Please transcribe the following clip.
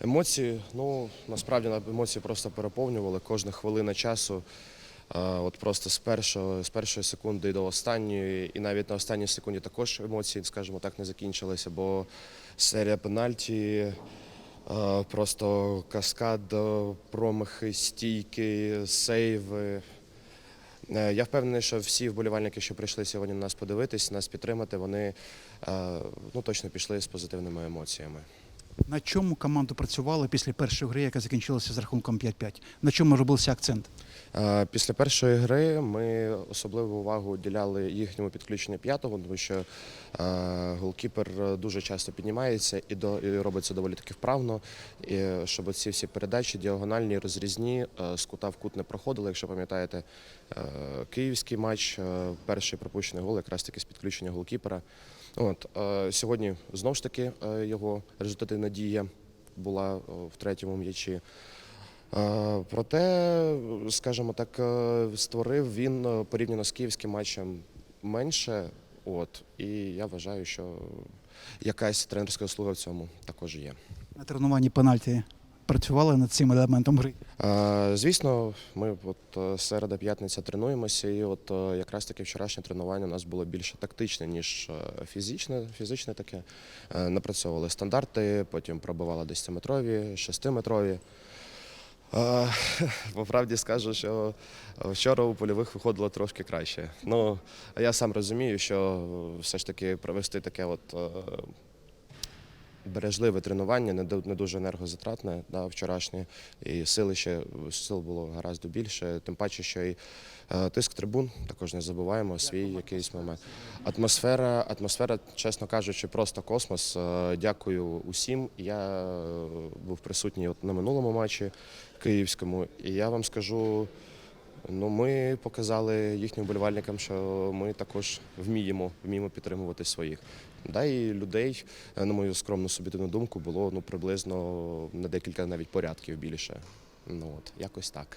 Емоції, ну насправді на- емоції просто переповнювали кожна хвилина часу. От просто з першого з першої секунди до останньої, і навіть на останній секунді також емоції, скажімо так, не закінчилися, бо серія пенальті, просто каскад, промахи, стійки, сейви. Е, Я впевнений, що всі вболівальники, що прийшли сьогодні на нас подивитись, нас підтримати, вони ну, точно пішли з позитивними емоціями. На чому команду працювали після першої гри, яка закінчилася з рахунком 5-5? На чому робився акцент? Е, Після першої гри ми особливу увагу уділяли їхньому підключенню п'ятого, тому що е, голкіпер дуже часто піднімається і, до, і робить це доволі таки вправно. Щоб ці всі передачі діагональні, розрізні, е, з кута в кут не проходили. Якщо пам'ятаєте, київський матч, перший пропущений гол, якраз таки з підключення голкіпера. От, е, сьогодні знову ж таки е, його результативна дія була е, в третьому м'ячі. Проте, скажімо так, створив він порівняно з київським матчем менше. От, і я вважаю, що якась тренерська услуга в цьому також є. На тренуванні пенальті працювали над цим елементом гри. Звісно, ми от е, середа п'ятниця тренуємося, і от е, якраз таки вчорашнє тренування у нас було більше тактичне, ніж е, фізичне. Фізичне таке. Напрацьовували стандарти, потім пробивали 10-метрові, 6-метрові. Е, По правді скажу, що вчора у польових виходило трошки краще. Ну, я сам розумію, що все ж таки провести таке от бережливе тренування, не дуже енергозатратне, да, вчорашнє, і сили ще сил було гаразд більше. Тим паче, що і е, тиск трибун, також не забуваємо свій якийсь момент. Атмосфера, атмосфера, чесно кажучи, просто космос. Е, Дякую усім. Я е, був присутній от на минулому матчі київському, і я вам скажу. Ну, ми показали їхнім вболівальникам, що ми також вміємо, вміємо підтримувати своїх. Да, і людей, на мою скромну суб'єктивну думку, було ну приблизно на декілька навіть порядків більше. Ну от якось так.